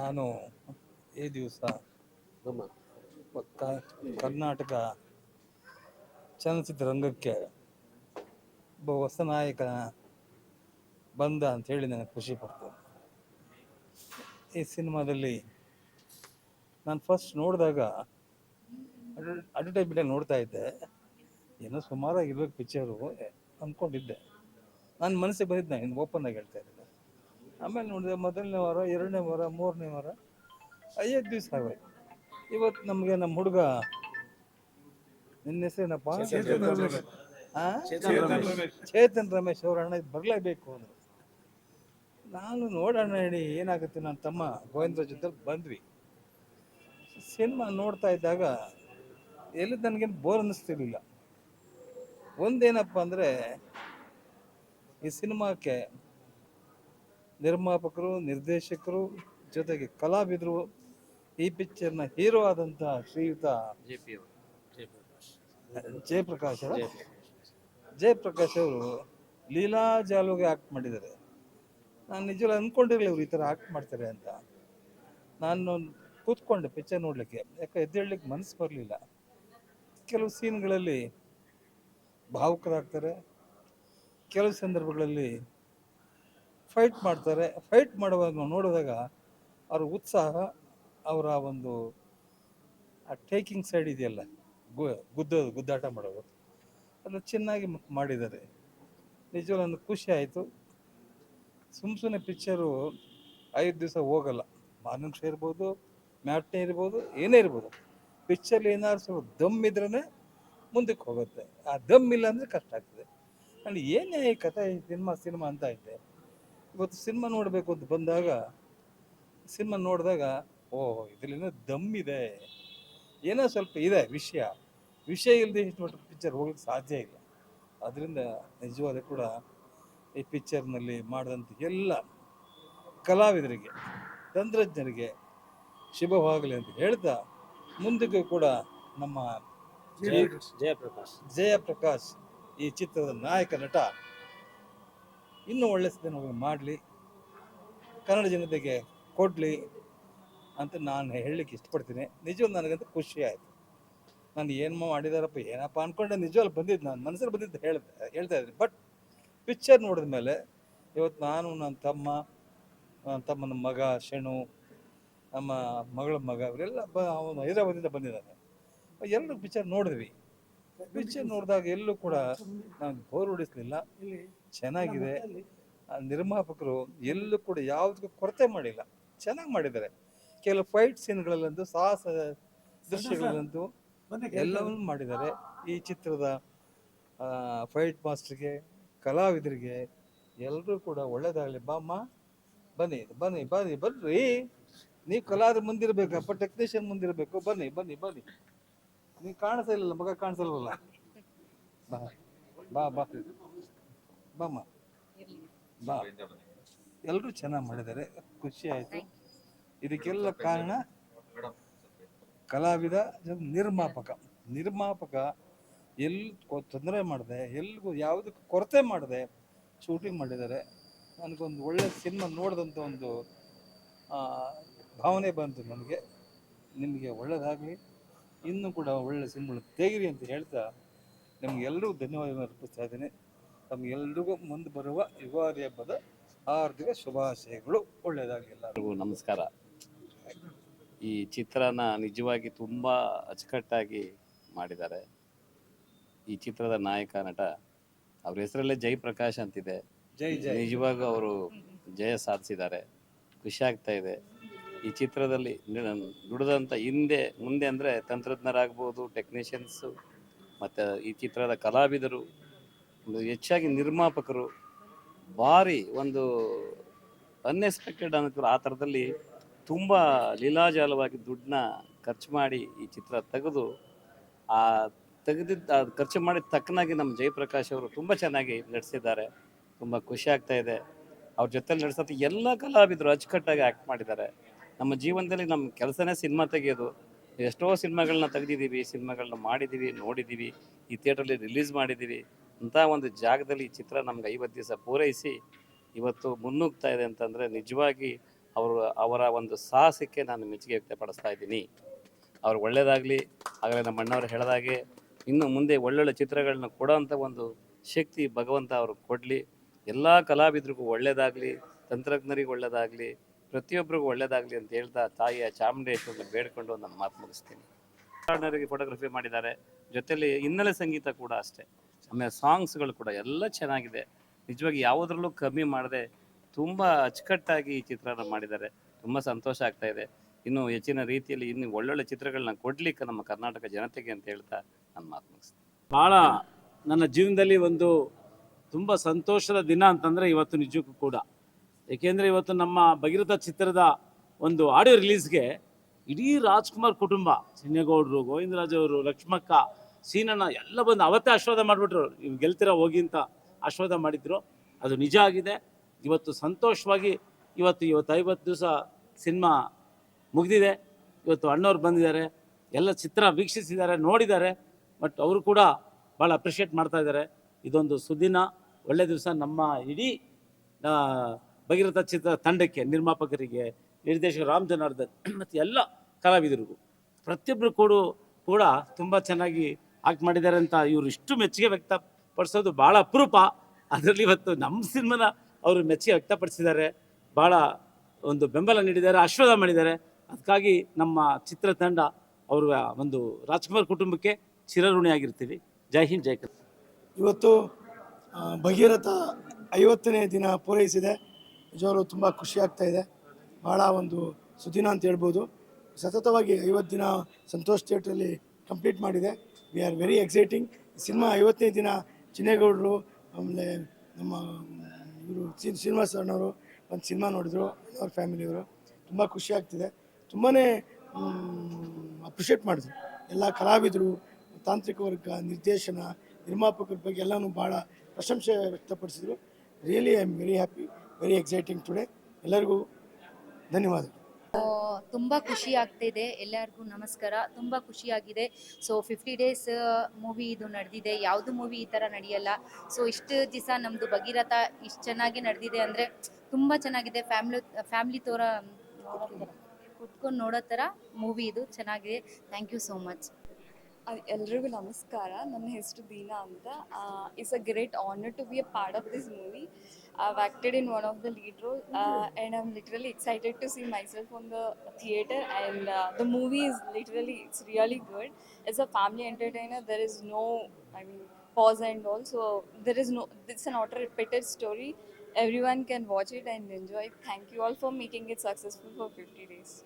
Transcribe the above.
ನಾನು ಈ ದಿವಸ ಕರ್ನಾಟಕ ಚಲನಚಿತ್ರರಂಗಕ್ಕೆ ಒಬ್ಬ ಹೊಸ ನಾಯಕ ಬಂದ ಅಂತ ಹೇಳಿ ನನಗೆ ಖುಷಿ ಪಡ್ತೇನೆ. ಈ ಸಿನಿಮಾದಲ್ಲಿ ನಾನು ಫಸ್ಟ್ ನೋಡಿದಾಗ ಅಡ್ವರ್ಟೈಸ್ಮೆಂಟ್ ನೋಡ್ತಾ ಇದ್ದೆ. ಏನೋ ಸುಮಾರಾಗಿರ್ಬೇಕು ಪಿಕ್ಚರು ಅಂದ್ಕೊಂಡಿದ್ದೆ. ನನ್ನ ಮನಸ್ಸಿಗೆ ಬಂದಿದ್ದು ನಾನು ಓಪನ್ ಆಗಿ ಹೇಳ್ತಾ ಇದ್ದೀನಿ ಆಮೇಲೆ ನೋಡಿದೆ ಮೊದಲನೇ ವಾರ ಎರಡನೇ ವಾರ ಮೂರನೇ ವಾರ ಐದು ದಿವಸ ಆಗೋಯ್ತು ಇವತ್ತು ನಮಗೆ ನಮ್ಮ ಹುಡುಗ ನಿನ್ನ ಹೆಸರೇನಪ್ಪ? ಆ? ಚೇತನ್ ರಮೇಶ್. ಅವ್ರ ಅಣ್ಣ ಬರಲೇಬೇಕು ಅಂದರು. ನಾನು ನೋಡೋಣ ಹೇಳಿ ಏನಾಗುತ್ತೆ ನನ್ನ ತಮ್ಮ ಗೋವಿಂದ್ರ ಜೊತೆ ಬಂದ್ವಿ. ಸಿನಿಮಾ ನೋಡ್ತಾ ಇದ್ದಾಗ ಎಲ್ಲಿ ನನಗೇನು ಬೋರ್ ಅನ್ನಿಸ್ತಿರ್ಲಿಲ್ಲ. ಒಂದೇನಪ್ಪ ಅಂದರೆ ಈ ಸಿನಿಮಾಕ್ಕೆ ನಿರ್ಮಾಪಕರು ನಿರ್ದೇಶಕರು ಜೊತೆಗೆ ಕಲಾವಿದರು ಈ ಪಿಕ್ಚರ್ನ ಹೀರೋ ಆದಂಥ ಶ್ರೀಯುತ ಜೆ ಪಿ ಅವರು? ಜಯಪ್ರಕಾಶ್. ಜಯಪ್ರಕಾಶ್ ಅವರು ಲೀಲಾ ಜಾಲುಗೆ ಆಕ್ಟ್ ಮಾಡಿದ್ದಾರೆ. ನಾನು ನಿಜವಾಗ್ಲೂ ಅಂದ್ಕೊಂಡಿರಲಿಲ್ಲ ಇವ್ರು ಈ ಥರ ಆಕ್ಟ್ ಮಾಡ್ತಾರೆ ಅಂತ. ನಾನು ಕೂತ್ಕೊಂಡೆ ಪಿಕ್ಚರ್ ನೋಡಲಿಕ್ಕೆ. ಯಾಕೆ ಎದ್ದೇಳಲಿಕ್ಕೆ ಮನಸ್ಸು ಬರಲಿಲ್ಲ. ಕೆಲವು ಸೀನ್ಗಳಲ್ಲಿ ಭಾವುಕರಾಗ್ತಾರೆ. ಕೆಲವು ಸಂದರ್ಭಗಳಲ್ಲಿ ಫೈಟ್ ಮಾಡ್ತಾರೆ. ಫೈಟ್ ಮಾಡುವಾಗ ನೋಡಿದಾಗ ಅವ್ರ ಉತ್ಸಾಹ, ಅವರ ಒಂದು, ಆ ಟೇಕಿಂಗ್ ಸೈಡ್ ಇದೆಯಲ್ಲ, ಗು ಗುದ್ದೋದು ಗುದ್ದಾಟ ಮಾಡೋದು. ಅದು ಚೆನ್ನಾಗಿ ಮಾಡಿದ್ದಾರೆ. ನಿಜವಾಗ್ಲೂ ನನಗೆ ಖುಷಿ ಆಯಿತು. ಸುಮ್ಮ ಸುಮ್ಮನೆ ಪಿಕ್ಚರು ಐದು ದಿವಸ ಹೋಗಲ್ಲ. ಮಾರ್ನಿಂಗ್ ಶೋ ಇರ್ಬೋದು, ಮ್ಯಾಟ್ನೇ ಇರ್ಬೋದು, ಏನೇ ಇರ್ಬೋದು. ಪಿಕ್ಚರ್ ಏನಾದ್ರು ಸ್ವಲ್ಪ ದಮ್ ಇದ್ರೇ ಮುಂದಕ್ಕೆ ಹೋಗುತ್ತೆ. ಆ ದಮ್ ಇಲ್ಲ ಅಂದರೆ ಕಷ್ಟ ಆಗ್ತದೆ. ಅಂಡ್ ಏನೇ ಈ ಕಥೆ ಸಿನಿಮಾ ಸಿನಿಮಾ ಅಂತ ಐತೆ ಇವತ್ತು ಸಿನಿಮಾ ನೋಡಬೇಕು ಅಂತ ಬಂದಾಗ ಸಿನಿಮಾ ನೋಡಿದಾಗ ಓ ಇದರಲ್ಲಿನೋ ದಮ್ ಇದೆ. ಏನೋ ಸ್ವಲ್ಪ ಇದೆ ವಿಷಯ. ವಿಷಯ ಇಲ್ಲದೆ ಇಷ್ಟು ಮಟ್ಟ ಪಿಕ್ಚರ್ ಹೋಗ್ಲಿಕ್ಕೆ ಸಾಧ್ಯ ಇಲ್ಲ. ಅದರಿಂದ ನಿಜವಾದ ಕೂಡ ಈ ಪಿಕ್ಚರ್ನಲ್ಲಿ ಮಾಡಿದಂಥ ಎಲ್ಲ ಕಲಾವಿದರಿಗೆ ತಂತ್ರಜ್ಞರಿಗೆ ಶುಭವಾಗಲಿ ಅಂತ ಹೇಳ್ತಾ ಮುಂದಕ್ಕೆ ಕೂಡ ನಮ್ಮ ಜಯ ಜಯಪ್ರಕಾಶ್. ಜಯಪ್ರಕಾಶ್ ಈ ಚಿತ್ರದ ನಾಯಕ ನಟ ಇನ್ನೂ ಒಳ್ಳೆ ಸಿನಿಮಾಗಳು ಮಾಡಲಿ. ಕನ್ನಡ ಜನತೆಗೆ ಕೊಡಲಿ ಅಂತ ನಾನು ಹೇಳಲಿಕ್ಕೆ ಇಷ್ಟಪಡ್ತೀನಿ. ನಿಜವೂ ನನಗಂತೂ ಖುಷಿ ಆಯಿತು. ನಾನು ಏನು ಮಾಡಿದಾರಪ್ಪ, ಏನಪ್ಪ ಅಂದ್ಕೊಂಡೆ ನಿಜವಲ್ಲಿ ಬಂದಿದ್ದು ನಾನು ಮನಸ್ಸಲ್ಲಿ ಬಂದಿದ್ದು ಹೇಳ್ದೆ, ಹೇಳ್ತಾ ಇದ್ದೀನಿ. ಬಟ್ ಪಿಕ್ಚರ್ ನೋಡಿದ ಮೇಲೆ ಇವತ್ತು ನಾನು ನನ್ನ ತಮ್ಮ ನನ್ನ ತಮ್ಮನ ಮಗ ಶೆಣು, ನಮ್ಮ ಮಗಳ ಮಗ, ಇವರೆಲ್ಲ ಬ, ಅವನು ಹೈದರಾಬಾದಿಂದ ಬಂದಿದ್ದಾನೆ ಎಲ್ಲರೂ ಪಿಕ್ಚರ್ ನೋಡಿದ್ವಿ. ಪಿಕ್ಚರ್ ನೋಡಿದಾಗ ಎಲ್ಲೂ ಕೂಡ ನಾನು ಬೋರ್ ಹೊಡಿಸ್ಲಿಲ್ಲ. ಚೆನ್ನಾಗಿದೆ. ಆ ನಿರ್ಮಾಪಕರು ಎಲ್ಲೂ ಕೂಡ ಯಾವುದಕ್ಕೂ ಕೊರತೆ ಮಾಡಿಲ್ಲ. ಚೆನ್ನಾಗಿ ಮಾಡಿದ್ದಾರೆ. ಕೆಲವು ಫೈಟ್ ಸೀನ್ಗಳಲ್ಲಂತೂ ಸಾಹಸ ದೃಶ್ಯಗಳಲ್ಲಂತೂ ಎಲ್ಲವನ್ನೂ ಮಾಡಿದ್ದಾರೆ. ಈ ಚಿತ್ರದ ಫೈಟ್ ಮಾಸ್ಟರ್ಗೆ ಕಲಾವಿದರಿಗೆ ಎಲ್ಲರೂ ಕೂಡ ಒಳ್ಳೇದಾಗಲಿ. ಬಾಮ್ಮ ಬನ್ನಿ ಬನ್ನಿ ಬನ್ನಿ ಬರ್ರಿ ನೀವು ಕಲಾವಿದ ಮುಂದಿರಬೇಕಪ್ಪ ಟೆಕ್ನಿಷಿಯನ್ ಮುಂದಿರಬೇಕು. ಬನ್ನಿ ಬನ್ನಿ ಬನ್ನಿ. ನೀವು ಕಾಣಿಸ್ತಾ ಇಲ್ಲಲ್ಲ ಮಗ ಕಾಣಿಸಲ್ವಲ್ಲ ಬಾ ಬಾ ಬಾ. ಬಾಮ್ಮ. ಬಾ. ಎಲ್ಲರೂ ಚೆನ್ನಾಗಿ ಮಾಡಿದ್ದಾರೆ. ಖುಷಿ ಆಯಿತು. ಇದಕ್ಕೆಲ್ಲ ಕಾರಣ ಕಲಾವಿದ ನಿರ್ಮಾಪಕ. ನಿರ್ಮಾಪಕ ಎಲ್ಲಿ ತೊಂದರೆ ಮಾಡಿದೆ ಎಲ್ಲಿಗೂ ಯಾವುದಕ್ಕೂ ಕೊರತೆ ಮಾಡಿದೆ ಶೂಟಿಂಗ್ ಮಾಡಿದ್ದಾರೆ. ನನಗೊಂದು ಒಳ್ಳೆ ಸಿನಿಮಾ ನೋಡಿದಂಥ ಒಂದು ಭಾವನೆ ಬಂತು ನನಗೆ. ನಿಮಗೆ ಒಳ್ಳೆಯದಾಗಲಿ ಇನ್ನೂ ಕೂಡ ಒಳ್ಳೆ ಸಿನಿಮಾ ತೆಗಿರಿ ಅಂತ ಹೇಳ್ತಾ ನಿಮಗೆಲ್ಲರಿಗೂ ಧನ್ಯವಾದ ಅರ್ಪಿಸ್ತಾ ಇದ್ದೀನಿ. ತಮಗೆಲ್ರಿಗೂ ಮುಂದೆ ಬರುವ ಯುಗಾದಿ ಹಬ್ಬದ ಹಾರ್ದಿಕ ಶುಭಾಶಯಗಳು. ಒಳ್ಳೆಯದಾಗಲಿ ಎಲ್ಲರಿಗೂ. ನಮಸ್ಕಾರ. ಈ ಚಿತ್ರನ ನಿಜವಾಗಿ ತುಂಬ ಅಚ್ಚುಕಟ್ಟಾಗಿ ಮಾಡಿದ್ದಾರೆ. ಈ ಚಿತ್ರದ ನಾಯಕ ನಟ ಅವ್ರ ಹೆಸರಲ್ಲೇ ಜಯಪ್ರಕಾಶ್ ಅಂತಿದೆ. ಜೈ ಜೈ. ನಿಜವಾಗೂ ಅವರು ಜಯ ಸಾಧಿಸಿದ್ದಾರೆ. ಖುಷಿ ಆಗ್ತಾ ಇದೆ. ಈ ಚಿತ್ರದಲ್ಲಿ ದುಡಿದಂಥ ಹಿಂದೆ ಮುಂದೆ ಅಂದರೆ ತಂತ್ರಜ್ಞರಾಗ್ಬೋದು ಟೆಕ್ನಿಷಿಯನ್ಸು ಮತ್ತು ಈ ಚಿತ್ರದ ಕಲಾವಿದರು ಹೆಚ್ಚಾಗಿ ನಿರ್ಮಾಪಕರು ಭಾರಿ ಒಂದು ಅನ್ಎಕ್ಸ್ಪೆಕ್ಟೆಡ್ ಅನ್ನೋ ಆ ಥರದಲ್ಲಿ ತುಂಬ ಲೀಲಾಜಾಲವಾಗಿ ದುಡ್ಡನ್ನ ಖರ್ಚು ಮಾಡಿ ಈ ಚಿತ್ರ ತೆಗೆದು, ಆ ತೆಗೆದಿದ್ದ ಅದು ಖರ್ಚು ಮಾಡಿದ ತಕ್ಕನಾಗಿ ನಮ್ಮ ಜಯಪ್ರಕಾಶ್ ಅವರು ತುಂಬ ಚೆನ್ನಾಗಿ ನಡೆಸಿದ್ದಾರೆ. ತುಂಬ ಖುಷಿ ಆಗ್ತಾ ಇದೆ. ಅವ್ರ ಜೊತೆಲಿ ನಡೆಸೋದು ಎಲ್ಲ ಕಲಾವಿದರು ಅಚ್ಚುಕಟ್ಟಾಗಿ ಆ್ಯಕ್ಟ್ ಮಾಡಿದ್ದಾರೆ. ನಮ್ಮ ಜೀವನದಲ್ಲಿ ನಮ್ಮ ಕೆಲಸನೇ ಸಿನಿಮಾ ತೆಗೆಯೋದು. ಎಷ್ಟೋ ಸಿನಿಮಾಗಳನ್ನ ತೆಗೆದಿದ್ದೀವಿ, ಸಿನಿಮಾಗಳನ್ನ ಮಾಡಿದ್ದೀವಿ, ನೋಡಿದ್ದೀವಿ, ಈ ಥಿಯೇಟ್ರಲ್ಲಿ ರಿಲೀಸ್ ಮಾಡಿದ್ದೀವಿ. ಅಂಥ ಒಂದು ಜಾಗದಲ್ಲಿ ಈ ಚಿತ್ರ ನಮ್ಗೆ ಐವತ್ತು ದಿವಸ ಪೂರೈಸಿ ಇವತ್ತು ಮುನ್ನುಗ್ತಾ ಇದೆ ಅಂತಂದರೆ ನಿಜವಾಗಿ ಅವರು, ಅವರ ಒಂದು ಸಾಹಸಕ್ಕೆ ನಾನು ಮೆಚ್ಚುಗೆ ವ್ಯಕ್ತಪಡಿಸ್ತಾ ಇದ್ದೀನಿ. ಅವ್ರು ಒಳ್ಳೆಯದಾಗಲಿ ಆಗಲೇ ನಮ್ಮ ಅಣ್ಣವ್ರು ಹೇಳಿದಾಗೆ ಇನ್ನು ಮುಂದೆ ಒಳ್ಳೊಳ್ಳೆ ಚಿತ್ರಗಳನ್ನ ಕೊಡೋಂಥ ಒಂದು ಶಕ್ತಿ ಭಗವಂತ ಅವ್ರು ಕೊಡಲಿ. ಎಲ್ಲ ಕಲಾವಿದರಿಗೂ ಒಳ್ಳೆಯದಾಗಲಿ ತಂತ್ರಜ್ಞರಿಗೆ ಒಳ್ಳೆಯದಾಗಲಿ ಪ್ರತಿಯೊಬ್ಬರಿಗೂ ಒಳ್ಳೆಯದಾಗಲಿ ಅಂತ ಹೇಳ್ತಾ ತಾಯಿಯ ಚಾಮುಂಡೇಶ್ವರನ ಬೇಡ್ಕೊಂಡು ನನ್ನ ಮಾತು ಮುಗಿಸ್ತೀನಿ. ಫೋಟೋಗ್ರಫಿ ಮಾಡಿದ್ದಾರೆ. ಜೊತೆಯಲ್ಲಿ ಹಿನ್ನೆಲೆ ಸಂಗೀತ ಕೂಡ ಅಷ್ಟೇ. ಆಮೇಲೆ ಸಾಂಗ್ಸ್ಗಳು ಕೂಡ ಎಲ್ಲ ಚೆನ್ನಾಗಿದೆ. ನಿಜವಾಗಿ ಯಾವುದ್ರಲ್ಲೂ ಕಮ್ಮಿ ಮಾಡದೆ ತುಂಬ ಅಚ್ಚುಕಟ್ಟಾಗಿ ಈ ಚಿತ್ರನ ಮಾಡಿದ್ದಾರೆ. ತುಂಬ ಸಂತೋಷ ಆಗ್ತಾ ಇದೆ. ಇನ್ನು ಹೆಚ್ಚಿನ ರೀತಿಯಲ್ಲಿ ಇನ್ನು ಒಳ್ಳೊಳ್ಳೆ ಚಿತ್ರಗಳನ್ನ ಕೊಡ್ಲಿಕ್ಕೆ ನಮ್ಮ ಕರ್ನಾಟಕ ಜನತೆಗೆ ಅಂತ ಹೇಳ್ತಾ ನನ್ನ ಮಾತು ಮುಗಿಸ್ತೀನಿ. ಭಾಳ ನನ್ನ ಜೀವನದಲ್ಲಿ ಒಂದು ತುಂಬ ಸಂತೋಷದ ದಿನ ಅಂತಂದರೆ ಇವತ್ತು ನಿಜಕ್ಕೂ ಕೂಡ. ಏಕೆಂದರೆ ಇವತ್ತು ನಮ್ಮ ಭಗೀರಥ ಚಿತ್ರದ ಒಂದು ಆಡಿಯೋ ರಿಲೀಸ್ಗೆ ಇಡೀ ರಾಜ್ಕುಮಾರ್ ಕುಟುಂಬ, ಚಿನ್ನೇಗೌಡರು, ಗೋವಿಂದರಾಜ್ ಅವರು, ಲಕ್ಷ್ಮಕ್ಕ ಸೀನಣ್ಣ ಎಲ್ಲ ಬಂದು ಅವತ್ತೇ ಆಶೀರ್ವಾದ ಮಾಡಿಬಿಟ್ರು. ನೀವು ಗೆಲ್ತೀರ ಹೋಗಿ ಅಂತ ಆಶೀರ್ವಾದ ಮಾಡಿದ್ರು. ಅದು ನಿಜ ಆಗಿದೆ. ಇವತ್ತು ಸಂತೋಷವಾಗಿ ಇವತ್ತು ಇವತ್ತು ಐವತ್ತು ದಿವಸ ಸಿನಿಮಾ ಮುಗಿದಿದೆ. ಇವತ್ತು ಅಣ್ಣವ್ರು ಬಂದಿದ್ದಾರೆ. ಎಲ್ಲ ಚಿತ್ರ ವೀಕ್ಷಿಸಿದ್ದಾರೆ, ನೋಡಿದ್ದಾರೆ. ಬಟ್ ಅವರು ಕೂಡ ಭಾಳ ಅಪ್ರಿಷಿಯೇಟ್ ಮಾಡ್ತಾ ಇದ್ದಾರೆ. ಇದೊಂದು ಸುದಿನ, ಒಳ್ಳೆ ದಿವಸ ನಮ್ಮ ಇಡೀ ಭಗೀರಥ ಚಿತ್ರ ತಂಡಕ್ಕೆ, ನಿರ್ಮಾಪಕರಿಗೆ, ನಿರ್ದೇಶಕ ರಾಮ್ ಜನಾರ್ದನ್ ಮತ್ತು ಎಲ್ಲ ಕಲಾವಿದರಿಗೂ ಪ್ರತಿಯೊಬ್ಬರು ಕೂಡ ಕೂಡ ತುಂಬ ಚೆನ್ನಾಗಿ ಆಕ್ಟ್ ಮಾಡಿದ್ದಾರೆ ಅಂತ ಇವರು ಇಷ್ಟು ಮೆಚ್ಚುಗೆ ವ್ಯಕ್ತಪಡಿಸೋದು ಭಾಳ ಅಪರೂಪ. ಅದರಲ್ಲಿ ಇವತ್ತು ನಮ್ಮ ಸಿನಿಮಾನ ಅವರು ಮೆಚ್ಚುಗೆ ವ್ಯಕ್ತಪಡಿಸಿದ್ದಾರೆ. ಭಾಳ ಒಂದು ಬೆಂಬಲ ನೀಡಿದ್ದಾರೆ, ಆಶೀರ್ವಾದ ಮಾಡಿದ್ದಾರೆ. ಅದಕ್ಕಾಗಿ ನಮ್ಮ ಚಿತ್ರತಂಡ ಅವರ ಒಂದು ರಾಜ್ಕುಮಾರ್ ಕುಟುಂಬಕ್ಕೆ ಚಿರಋಣಿಯಾಗಿರ್ತೀವಿ. ಜೈ ಹಿಂದ್, ಜೈ ಕರ್ನಾಟಕ. ಇವತ್ತು ಭಗೀರಥ ಐವತ್ತನೇ ದಿನ ಪೂರೈಸಿದೆ. ನಿಜವಾಗ್ಲೂ ತುಂಬ ಖುಷಿ ಆಗ್ತಾ ಇದೆ. ಭಾಳ ಒಂದು ಸುದಿನ ಅಂತ ಹೇಳ್ಬೋದು. ಸತತವಾಗಿ ಐವತ್ತು ದಿನ ಸಂತೋಷ್ ಥಿಯೇಟ್ರಲ್ಲಿ ಕಂಪ್ಲೀಟ್ ಮಾಡಿದೆ. We are very exciting cinema ಐವತ್ತನೇ ದಿನ ಚಿನ್ನೇಗೌಡರು, ಆಮೇಲೆ ನಮ್ಮ, ಇವರು ಶ್ರೀನಿವಾಸ ಅಣ್ಣವರು ಒಂದು ಸಿನಿಮಾ ನೋಡಿದ್ರು, ಅವ್ರ ಫ್ಯಾಮಿಲಿಯವರು ತುಂಬ ಖುಷಿ ಆಗ್ತಿದೆ. ತುಂಬಾ ಅಪ್ರಿಷಿಯೇಟ್ ಮಾಡಿದ್ರು. ಎಲ್ಲ ಕಲಾವಿದರು, ತಾಂತ್ರಿಕ ವರ್ಗ, ನಿರ್ದೇಶನ, ನಿರ್ಮಾಪಕರ ಬಗ್ಗೆ ಎಲ್ಲನೂ ಭಾಳ ಪ್ರಶಂಸೆ ವ್ಯಕ್ತಪಡಿಸಿದರು. Really I am very happy very exciting today ಎಲ್ಲರಿಗೂ ಧನ್ಯವಾದಗಳು. ತುಂಬ ಖುಷಿ ಆಗ್ತಿದೆ. ಎಲ್ಲರಿಗೂ ನಮಸ್ಕಾರ. ತುಂಬ ಖುಷಿಯಾಗಿದೆ ಸೊ ಫಿಫ್ಟಿ ಡೇಸ್ ಮೂವಿ ಇದು ನಡೆದಿದೆ. ಯಾವುದು ಮೂವಿ ಈ ಥರ ನಡೆಯಲ್ಲ. ಸೊ ಇಷ್ಟು ದಿವಸ ನಮ್ಮದು ಭಗೀರಥ ಇಷ್ಟು ಚೆನ್ನಾಗಿ ನಡೆದಿದೆ ಅಂದರೆ ತುಂಬ ಚೆನ್ನಾಗಿದೆ. ಫ್ಯಾಮ್ಲಿ ಫ್ಯಾಮ್ಲಿ ತೋರ, ಕುತ್ಕೊಂಡು ನೋಡೋ ಥರ ಮೂವಿ ಇದು ಚೆನ್ನಾಗಿದೆ. ಥ್ಯಾಂಕ್ ಯು ಸೋ ಮಚ್ ಎಲ್ರಿಗೂ ನಮಸ್ಕಾರ. ನನ್ನ ಹೆಸರು ದೀನಾ ಅಂತ. It's a great honour to be a part of this movie I've acted in one of the lead roles, uh, and I'm literally excited to see myself on the theater and uh, the movie is literally it's really good. It's a family entertainer there is no I mean pause and all so there is no it's an auto repeated story. Everyone can watch it and enjoy thank you all for making it successful for 50 days